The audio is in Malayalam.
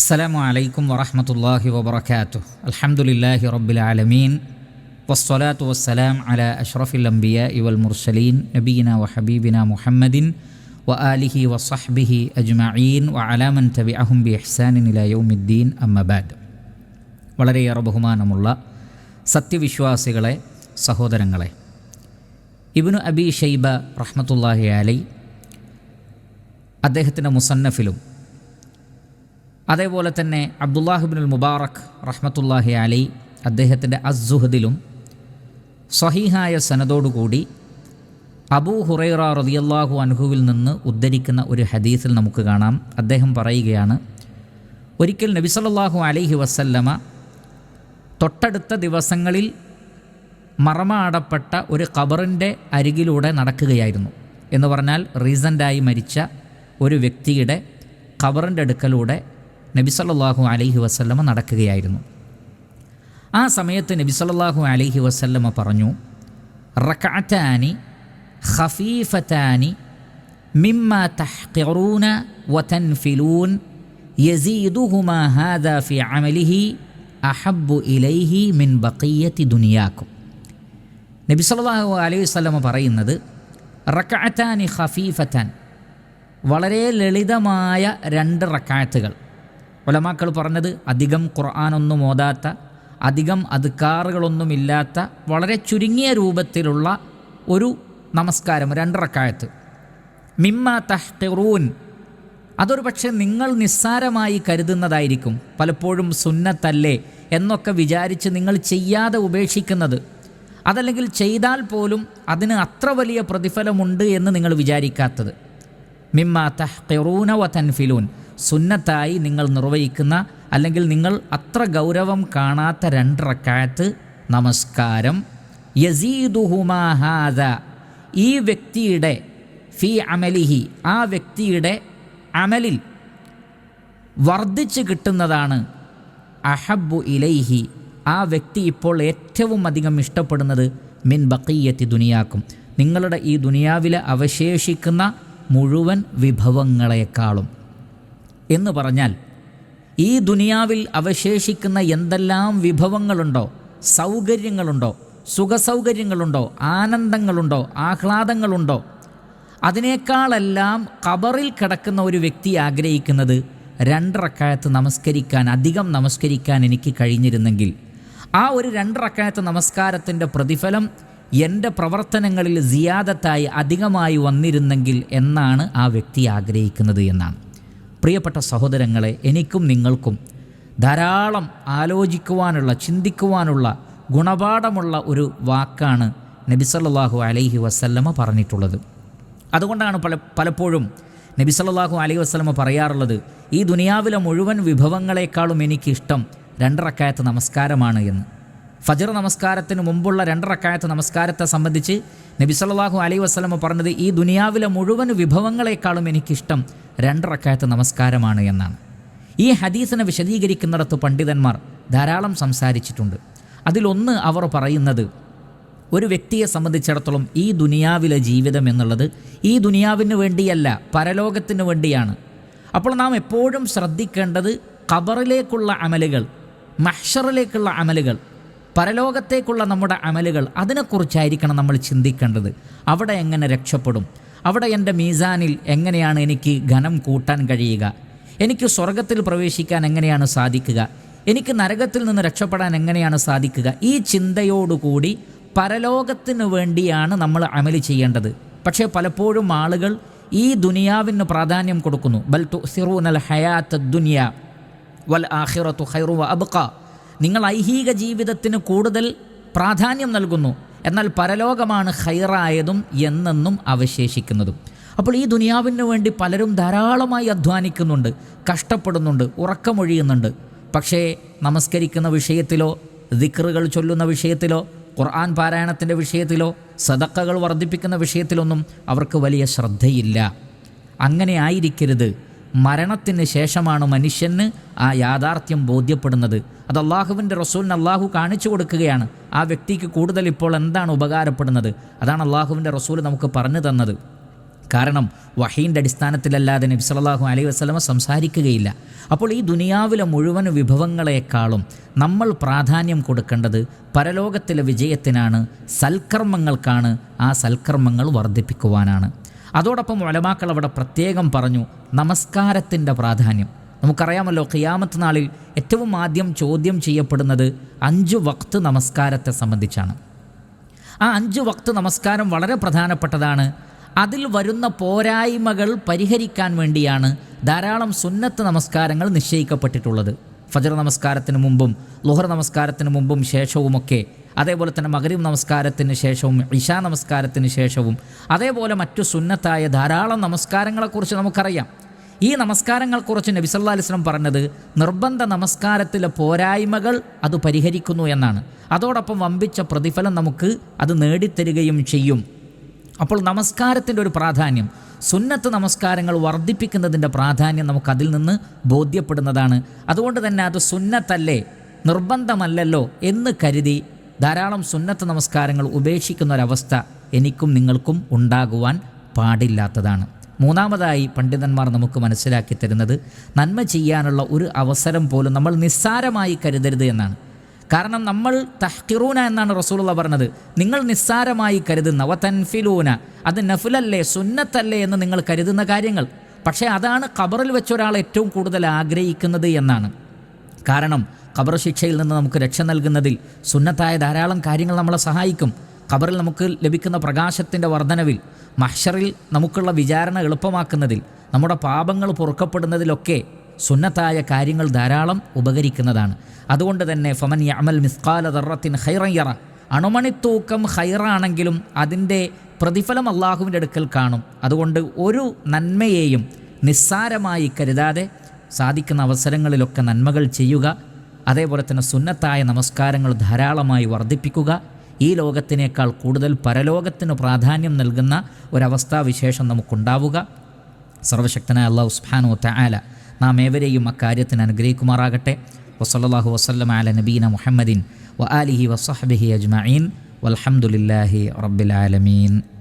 അസ്സലാമു അലൈക്കും വറഹമത്തല്ലാഹി വബർക്കാത്തു അൽഹമുല്ലാഹി റബ്ബിലാലമീൻ വസ്സലാത്തു വസ്സലാം അല അഷ്റഫിൽ അംബിയ ഇവൽ മുർസലീൻ. നബീന വഹബീബിന മുഹമ്മദിൻ വ ആലിഹി വസഹ്ബിഹി അജ്മഈൻ. വ അലാമൻ തബി അഹും ബി എഹ്സാനിൻ ഇലയൗമിദ്ദീൻ അമ്മബാദ് വളരെയേറെ ബഹുമാനമുള്ള സത്യവിശ്വാസികളെ സഹോദരങ്ങളെ ഇബിനു അബി ഷൈബ റഹ്മത്തുല്ലാഹി അലൈ അദ്ദേഹത്തിന്റെ മുസന്നഫിലും അതേപോലെ തന്നെ അബ്ദുല്ലാഹിബിനുൽ മുബാറക് റഹ്മത്തുല്ലാഹി അലി അദ്ദേഹത്തിന്റെ അസ്സുഹദിലും സ്വഹീഹായ സനതോടുകൂടി അബൂ ഹുറൈറ റളിയല്ലാഹു അൻഹുവിൽ നിന്ന് ഉദ്ധരിക്കുന്ന ഒരു ഹദീസിൽ നമുക്ക് കാണാം. അദ്ദേഹം പറയുകയാണ് ഒരിക്കൽ നബി സല്ലല്ലാഹു അലൈഹി വസല്ലമ തൊട്ടടുത്ത ദിവസങ്ങളിൽ മറമാടപ്പെട്ട ഒരു ഖബറിന്റെ അരികിലൂടെ നടക്കുകയായിരുന്നു എന്ന് പറഞ്ഞാൽ റീസന്റായി മരിച്ച ഒരു വ്യക്തിയുടെ ഖബറിന്റെ അടുക്കലൂടെ നബി സല്ലല്ലാഹു അലൈഹി വസല്ലമ നടക്കുകയായിരുന്നു. ആ സമയത്ത് നബി സല്ലല്ലാഹു അലൈഹി വസല്ലമ പറഞ്ഞു റക്അത്താനി ഖഫീഫത്താനി മിമ്മ തഹ്ഖിറൂന വതൻഫിലൂൻ യസീദുഹുമാ ഹാദാ ഫി അമലിഹി അഹബ്ബു ഇലൈഹി മിൻ ബഖിയത്തി ദുനിയാക്കും. നബി സല്ലല്ലാഹു അലൈഹി വസല്ലമ പറയുന്നത് റക്അത്താനി ഖഫീഫത്താൻ. വളരെ ലളിതമായ രണ്ട് റക്കായത്തുകൾ ഒലമാക്കൾ പറഞ്ഞത് അധികം ഖുർആാനൊന്നും ഓതാത്ത അധികം അധികാറുകളൊന്നുമില്ലാത്ത വളരെ ചുരുങ്ങിയ രൂപത്തിലുള്ള ഒരു നമസ്കാരം രണ്ടറക്കായത്ത്. മിമ്മ തഹ്റൂൻ അതൊരു പക്ഷേ നിങ്ങൾ നിസ്സാരമായി കരുതുന്നതായിരിക്കും. പലപ്പോഴും സുന്നത്തല്ലേ എന്നൊക്കെ വിചാരിച്ച് നിങ്ങൾ ചെയ്യാതെ ഉപേക്ഷിക്കുന്നത്. അതല്ലെങ്കിൽ ചെയ്താൽ പോലും അതിന് അത്ര വലിയ പ്രതിഫലമുണ്ട് എന്ന് നിങ്ങൾ വിചാരിക്കാത്തത്. മിമ്മ തഹ്റൂന വ തൻഫിലൂൻ. സുന്നത്തായി നിങ്ങൾ നിർവഹിക്കുന്ന അല്ലെങ്കിൽ നിങ്ങൾ അത്ര ഗൗരവം കാണാത്ത രണ്ട് റക്കായത്ത് നമസ്കാരം യസീദുഹുമാഹാദ ഈ വ്യക്തിയുടെ ഫി അമലിഹി ആ വ്യക്തിയുടെ അമലിൽ വർദ്ധിച്ചു കിട്ടുന്നതാണ് അഹബു ഇലൈഹി. ആ വ്യക്തി ഇപ്പോൾ ഏറ്റവും അധികം ഇഷ്ടപ്പെടുന്നത് മിൻ ബക്കയ്യത്തി ദുനിയാക്കും. നിങ്ങളുടെ ഈ ദുനിയാവിലെ അവശേഷിക്കുന്ന മുഴുവൻ വിഭവങ്ങളെക്കാളും. എന്ന് പറഞ്ഞാൽ ഈ ദുനിയാവിൽ അവശേഷിക്കുന്ന എന്തെല്ലാം വിഭവങ്ങളുണ്ടോ സൗകര്യങ്ങളുണ്ടോ സുഖസൗകര്യങ്ങളുണ്ടോ ആനന്ദങ്ങളുണ്ടോ ആഹ്ലാദങ്ങളുണ്ടോ അതിനേക്കാളെല്ലാം കബറിൽ കിടക്കുന്ന ഒരു വ്യക്തി ആഗ്രഹിക്കുന്നത് രണ്ടറക്കായത്ത് നമസ്കരിക്കാൻ അധികം നമസ്കരിക്കാൻ എനിക്ക് കഴിഞ്ഞിരുന്നെങ്കിൽ ആ ഒരു രണ്ടറക്കായത്ത് നമസ്കാരത്തിന്റെ പ്രതിഫലം എന്റെ പ്രവർത്തനങ്ങളിൽ സിയാദത്തായി അധികമായി വന്നിരുന്നെങ്കിൽ എന്നാണ് ആ വ്യക്തി ആഗ്രഹിക്കുന്നത് എന്നാണ്. പ്രിയപ്പെട്ട സഹോദരങ്ങളെ എനിക്കും നിങ്ങൾക്കും ധാരാളം ആലോചിക്കുവാനുള്ള ചിന്തിക്കുവാനുള്ള ഗുണപാഠമുള്ള ഒരു വാക്കാണ് നബിസല്ലാഹു അലൈഹി വസല്ലമ പറഞ്ഞിട്ടുള്ളത്. അതുകൊണ്ടാണ് പല പലപ്പോഴും നബിസല്ലാഹു അലൈഹി വസല്ലമ പറയാറുള്ളത് ഈ ദുനിയാവിലെ മുഴുവൻ വിഭവങ്ങളെക്കാളും എനിക്കിഷ്ടം രണ്ടറക്കായത്ത് നമസ്കാരമാണ് എന്ന്. ഫജർ നമസ്കാരത്തിന് മുമ്പുള്ള രണ്ടറക്കായത്ത് നമസ്കാരത്തെ സംബന്ധിച്ച് നബി സല്ലല്ലാഹു അലൈഹി വസ്ലമ പറഞ്ഞത് ഈ ദുനിയാവിലെ മുഴുവൻ വിഭവങ്ങളെക്കാളും എനിക്കിഷ്ടം രണ്ടറക്കായത്ത് നമസ്കാരമാണ് എന്നാണ്. ഈ ഹദീസിനെ വിശദീകരിക്കുന്നിടത്ത് പണ്ഡിതന്മാർ ധാരാളം സംസാരിച്ചിട്ടുണ്ട്. അതിലൊന്ന് അവർ പറയുന്നത് ഒരു വ്യക്തിയെ സംബന്ധിച്ചിടത്തോളം ഈ ദുനിയാവിലെ ജീവിതം എന്നുള്ളത് ഈ ദുനിയാവിന് വേണ്ടിയല്ല പരലോകത്തിന് വേണ്ടിയാണ്. അപ്പോൾ നാം എപ്പോഴും ശ്രദ്ധിക്കേണ്ടത് ഖബറിലേക്കുള്ള അമലുകൾ മഹ്ഷറിലേക്കുള്ള അമലുകൾ പരലോകത്തേക്കുള്ള നമ്മുടെ അമലുകൾ അതിനെക്കുറിച്ചായിരിക്കണം നമ്മൾ ചിന്തിക്കേണ്ടത്. അവിടെ എങ്ങനെ രക്ഷപ്പെടും? അവിടെ എന്റെ മീസാനിൽ എങ്ങനെയാണ് എനിക്ക് ഘനം കൂട്ടാൻ കഴിയുക? എനിക്ക് സ്വർഗത്തിൽ പ്രവേശിക്കാൻ എങ്ങനെയാണ് സാധിക്കുക? എനിക്ക് നരകത്തിൽ നിന്ന് രക്ഷപ്പെടാൻ എങ്ങനെയാണ് സാധിക്കുക? ഈ ചിന്തയോടുകൂടി പരലോകത്തിനു വേണ്ടിയാണ് നമ്മൾ അമൽ ചെയ്യേണ്ടത്. പക്ഷേ പലപ്പോഴും ആളുകൾ ഈ ദുനിയാവിന് പ്രാധാന്യം കൊടുക്കുന്നു. ബൽ തുസിറൂനൽ ഹയാത്ത് ദുനിയ വൽ ആഹിറത്തു ഹൈറു അബ്ഖ. നിങ്ങൾ ഐഹിക ജീവിതത്തിന് കൂടുതൽ പ്രാധാന്യം നൽകുന്നു. എന്നാൽ പരലോകമാണ് ഹൈറായതും എന്നെന്നും അവശേഷിക്കുന്നതും. അപ്പോൾ ഈ ദുനിയാവിന് വേണ്ടി പലരും ധാരാളമായി അധ്വാനിക്കുന്നുണ്ട് കഷ്ടപ്പെടുന്നുണ്ട് ഉറക്കമൊഴിയുന്നുണ്ട്. പക്ഷേ നമസ്കരിക്കുന്ന വിഷയത്തിലോ ദിക്റുകൾ ചൊല്ലുന്ന വിഷയത്തിലോ ഖുർആൻ പാരായണത്തിന്റെ വിഷയത്തിലോ സദക്കകൾ വർദ്ധിപ്പിക്കുന്ന വിഷയത്തിലൊന്നും അവർക്ക് വലിയ ശ്രദ്ധയില്ല. അങ്ങനെ ആയിരിക്കരുത്. മരണത്തിന് ശേഷമാണ് മനുഷ്യന് ആ യാഥാർത്ഥ്യം ബോധ്യപ്പെടുന്നത്. അത് അള്ളാഹുവിന്റെ റസൂലിന് അള്ളാഹു കാണിച്ചു കൊടുക്കുകയാണ്. ആ വ്യക്തിക്ക് കൂടുതൽ ഇപ്പോൾ എന്താണ് ഉപകാരപ്പെടുന്നത്? അതാണ് അള്ളാഹുവിന്റെ റസൂൽ നമുക്ക് പറഞ്ഞു തന്നത്. കാരണം വഹീന്റെ അടിസ്ഥാനത്തിലല്ലാതെ നബി സല്ലല്ലാഹു അലൈഹി വസ്ലമ സംസാരിക്കുകയില്ല. അപ്പോൾ ഈ ദുനിയാവിലെ മുഴുവൻ വിഭവങ്ങളെക്കാളും നമ്മൾ പ്രാധാന്യം കൊടുക്കേണ്ടത് പരലോകത്തിലെ വിജയത്തിനാണ് സൽക്കർമ്മങ്ങൾക്കാണ് ആ സൽക്കർമ്മങ്ങൾ വർദ്ധിപ്പിക്കുവാനാണ്. അതോടൊപ്പം ഒലമാക്കൾ അവിടെ പ്രത്യേകം പറഞ്ഞു നമസ്കാരത്തിന്റെ പ്രാധാന്യം. നമുക്കറിയാമല്ലോ ഖിയാമത്ത് നാളിൽ ഏറ്റവും ആദ്യം ചോദ്യം ചെയ്യപ്പെടുന്നത് അഞ്ച് വക്ത് നമസ്കാരത്തെ സംബന്ധിച്ചാണ്. ആ അഞ്ച് വക്ത് നമസ്കാരം വളരെ പ്രധാനപ്പെട്ടതാണ്. അതിൽ വരുന്ന പോരായ്മകൾ പരിഹരിക്കാൻ വേണ്ടിയാണ് ധാരാളം സുന്നത്ത് നമസ്കാരങ്ങൾ നിശ്ചയിക്കപ്പെട്ടിട്ടുള്ളത്. ഫജർ നമസ്കാരത്തിന് മുമ്പും ലുഹർ നമസ്കാരത്തിന് മുമ്പും ശേഷവുമൊക്കെ അതേപോലെ തന്നെ മകരീം നമസ്കാരത്തിന് ശേഷവും ഇഷാ നമസ്കാരത്തിന് ശേഷവും അതേപോലെ മറ്റു സുന്നത്തായ ധാരാളം നമസ്കാരങ്ങളെക്കുറിച്ച് നമുക്കറിയാം. ഈ നമസ്കാരങ്ങളെക്കുറിച്ച് നബി സല്ലല്ലാഹു അലൈഹി വസല്ലം പറഞ്ഞത് നിർബന്ധ നമസ്കാരത്തിലെ പോരായ്മകൾ അത് പരിഹരിക്കുന്നു എന്നാണ്. അതോടൊപ്പം വമ്പിച്ച പ്രതിഫലം നമുക്ക് അത് നേടിത്തരികയും ചെയ്യും. അപ്പോൾ നമസ്കാരത്തിന്റെ ഒരു പ്രാധാന്യം സുന്നത്ത് നമസ്കാരങ്ങൾ വർദ്ധിപ്പിക്കുന്നതിന്റെ പ്രാധാന്യം നമുക്കതിൽ നിന്ന് ബോധ്യപ്പെടുന്നതാണ്. അതുകൊണ്ട് തന്നെ അത് സുന്നത്തല്ലേ നിർബന്ധമല്ലല്ലോ എന്ന് കരുതി ധാരാളം സുന്നത്ത് നമസ്കാരങ്ങൾ ഉപേക്ഷിക്കുന്ന ഒരവസ്ഥ എനിക്കും നിങ്ങൾക്കും ഉണ്ടാകുവാൻ പാടില്ലാത്തതാണ്. മൂന്നാമതായി പണ്ഡിതന്മാർ നമുക്ക് മനസ്സിലാക്കി തരുന്നത് നന്മ ചെയ്യാനുള്ള ഒരു അവസരം പോലും നമ്മൾ നിസ്സാരമായി കരുതരുത് എന്നാണ്. കാരണം നമ്മൾ തഹ്കിറൂന എന്നാണ് റസൂലുള്ള പറഞ്ഞത്. നിങ്ങൾ നിസ്സാരമായി കരുതുന്ന വ തൻഫിലൂന അത് നഫുലല്ലേ സുന്നത്തല്ലേ എന്ന് നിങ്ങൾ കരുതുന്ന കാര്യങ്ങൾ. പക്ഷേ അതാണ് ഖബറിൽ വെച്ച ഒരാൾ ഏറ്റവും കൂടുതൽ ആഗ്രഹിക്കുന്നത് എന്നാണ്. കാരണം ഖബർ ശിക്ഷയിൽ നിന്ന് നമുക്ക് രക്ഷ നൽകുന്നതിൽ സുന്നത്തായ ധാരാളം കാര്യങ്ങൾ നമ്മളെ സഹായിക്കും. ഖബറിൽ നമുക്ക് ലഭിക്കുന്ന പ്രകാശത്തിന്റെ വർധനവിൽ മഹ്ഷറിൽ നമുക്കുള്ള വിചാരണ എളുപ്പമാക്കുന്നതിൽ നമ്മുടെ പാപങ്ങൾ പൊറുക്കപ്പെടുന്നതിലൊക്കെ സുന്നത്തായ കാര്യങ്ങൾ ധാരാളം ഉപകരിക്കുന്നതാണ്. അതുകൊണ്ട് തന്നെ ഫമൻ യമൽ മിസ്കാല ദറത്തിൻ ഹൈറയ്യറ അണുമണിത്തൂക്കം ഹൈറാണെങ്കിലും അതിന്റെ പ്രതിഫലം അള്ളാഹുവിന്റെ അടുക്കൽ കാണും. അതുകൊണ്ട് ഒരു നന്മയെയും നിസ്സാരമായി കരുതാതെ സാധിക്കുന്ന അവസരങ്ങളിലൊക്കെ നന്മകൾ ചെയ്യുക. അതേപോലെ തന്നെ സുന്നത്തായ നമസ്കാരങ്ങൾ ധാരാളമായി വർദ്ധിപ്പിക്കുക. ഈ ലോകത്തിനേക്കാൾ കൂടുതൽ പരലോകത്തിന് പ്രാധാന്യം നൽകുന്ന ഒരവസ്ഥാവിശേഷം നമുക്കുണ്ടാവുക. സർവശക്തനായ അള്ളാഹു സുബ്ഹാനഹു തആല നാം ഏവരെയും അക്കാര്യത്തിന് അനുഗ്രഹിക്കുമാറാകട്ടെ. വസല്ലല്ലാഹു വസ്ലം അല നബീന മുഹമ്മദിൻ വ ആലിഹി വസഹബിഹി അജ്മീൻ വലഹമുല്ലാഹി റബ്ബിൽ ആലമീൻ.